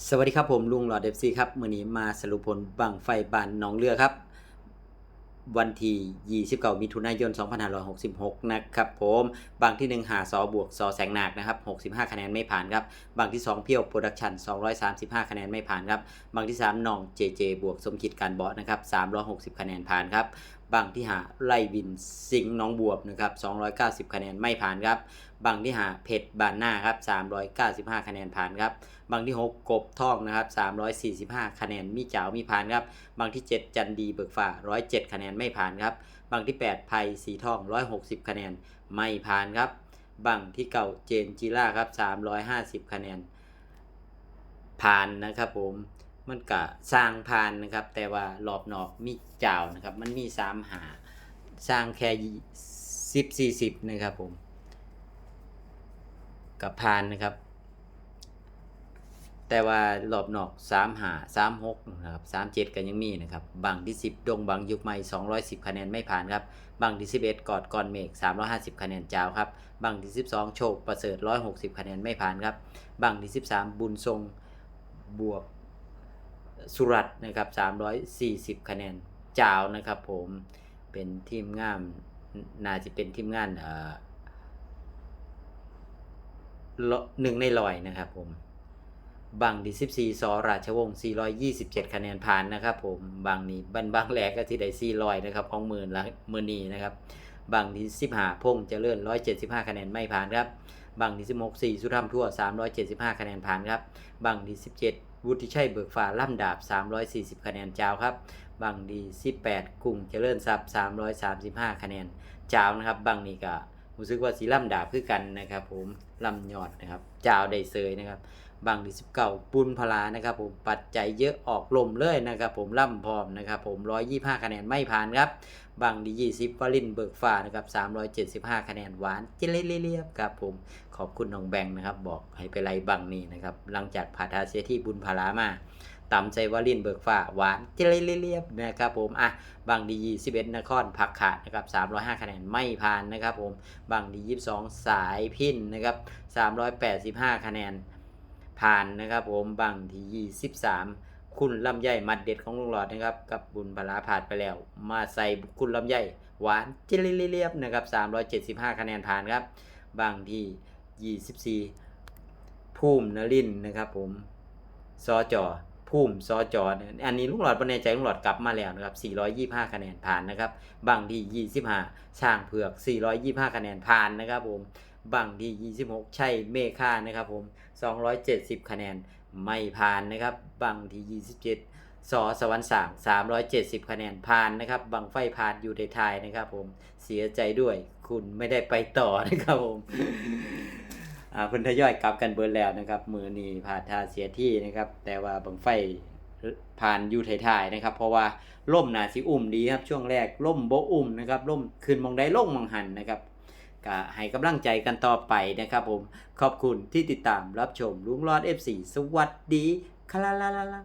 สวัสดีครับผมลุงหลอดเอฟซีครับมื่อนี้มาสรุปผลบังไฟบานหนองเรือครับ วันที่29มิถุนายน 2566 นะครับผมบางที่ 1 หาสอบวกสอแสงหนักนะครับ 65 คะแนนไม่ผ่านครับบางที่ 2 เพียวโปรดักชัน235 คะแนนไม่ผ่านครับบางที่3น้องเจเจบวกสมคิดการบอสนะครับ360 คะแนนผ่านครับ บางที่หาไล่บินสิงห์น้องบวบนะครับ290 คะแนนไม่ผ่านครับ บางที่หาเพชรบานหน้าครับ395 คะแนนผ่านครับบางที่ 6 กบท่องนะครับ345 คะแนนมีเจ้ามีผ่านครับบางที่ 7 จันดีเบิกฟ้า107 คะแนนไม่ผ่านครับบางที่ 8 ไพสีทอง 160 คะแนนไม่ผ่านครับบางที่เก่าเจนจีล่าครับ350 คะแนนผ่านนะครับผม มันก็สร้างผ่านนะครับ แต่ว่ารอบนอกมีเจ้านะครับ มันมี3หาสร้างแค่สิบสี่สิบนะครับผมกับผ่านนะครับ แต่ว่ารอบนอก3หา3 6นะครับ3 7ก็ยังมีนะครับบางที่10ดงบางยุคใหม่210คะแนนไม่ผ่านครับบางที่11กอดกอนเมฆ350คะแนนเจ้าครับบางที่12โชคประเสริฐ160คะแนนไม่ผ่านครับบางที่13บุญทรงบวก สุรัตนะครับ 340 คะแนนจาวนะครับ ผมเป็นทีมงานน่าจะเป็นทีมงานเอ่อหนึ่งในลอยนะครับผมบางดี14สอราชวงศ์427 คะแนนผ่านนะครับ ผมบางนี้บันบางแหลกก็ที่ได้400นะครับของหมื่นละมื่นนี้นะครับบางที่15พงษ์เจริญ175คะแนนไม่ผ่านครับบางที่16 4สุธรรมทั่ว375คะแนนผ่านครับบางที่17 วุฒิชัยเบิกฟ้าล่ำดาบ 340 คะแนนจาวครับบางดี 18กรุงเจริญทรัพย์ 335 คะแนนจาวนะครับบางนี้ก็รู้สึกว่าสีล่ำดาบคือกันนะครับ ผมล่ำยอดนะครับจาวได้เซยนะครับ บางที่19ปุณพลานะครับผมปัจจัยเยอะออกลมเลยนะครับผมล่ำพร้อมนะครับผม125คะแนนไม่ผ่านครับบางดี20วลินเบิกฟ้านะครับ375คะแนนหวานเจเลียบครับผมขอบคุณน้องแบงค์นะครับบอกให้ไปไล่บังนี้นะครับหลังจากผ่าทาเสียที่บุญพลามาตำใจวลินเบิกฟ้าหวานเจเลียบนะครับผมอะบางดี21นครผักขาดนะครับ305คะแนนไม่ผ่านนะครับผมบางดี22สายพินนะครับ385คะแนน ผ่านนะครับผมบังที่ 23 คุณลำไยมัดเด็ดของลุงหลอดนะครับ กับบุญพลาผ่านไปแล้ว มาใส่คุณลำไยหวานเจิลิเลียบนะครับ375 คะแนนผ่านครับบางที่ 24 ภูมินรินร์นะครับผมซอจอภูมิซอจออันนี้ลุงหลอดประเนใจลุงหลอดกลับมาแล้วนะครับ 425 คะแนนผ่านนะครับบางที่ 25 ช่างเผือก 425 คะแนนผ่านนะครับผม บางที่26 ใช่เมฆานะครับผม 270 คะแนนไม่ผ่านนะครับบางที่ 27สอสวรรค์สาง370 คะแนนผ่านนะครับ บังไฟผ่านอยู่ในทายนะครับผมเสียใจด้วยคุณไม่ได้ไปต่อนะครับผมอ่าเพิ่นทยอยกลับกันเบิดแล้วนะครับ มือนีผ่านทาเสียที่นะครับ แต่ว่าบังไฟผ่านอยู่ท้ายๆนะครับ เพราะว่าล่มนาสิอุ่มดีครับช่วงแรกล่มโบอุ่มนะครับล่มขึ้นมองได้ล่งมองหันนะครับ ก็ให้กำลังใจกันต่อไปนะครับผม ขอบคุณที่ติดตามรับชมลุงรอด FC สวัสดีคลาลาลาลา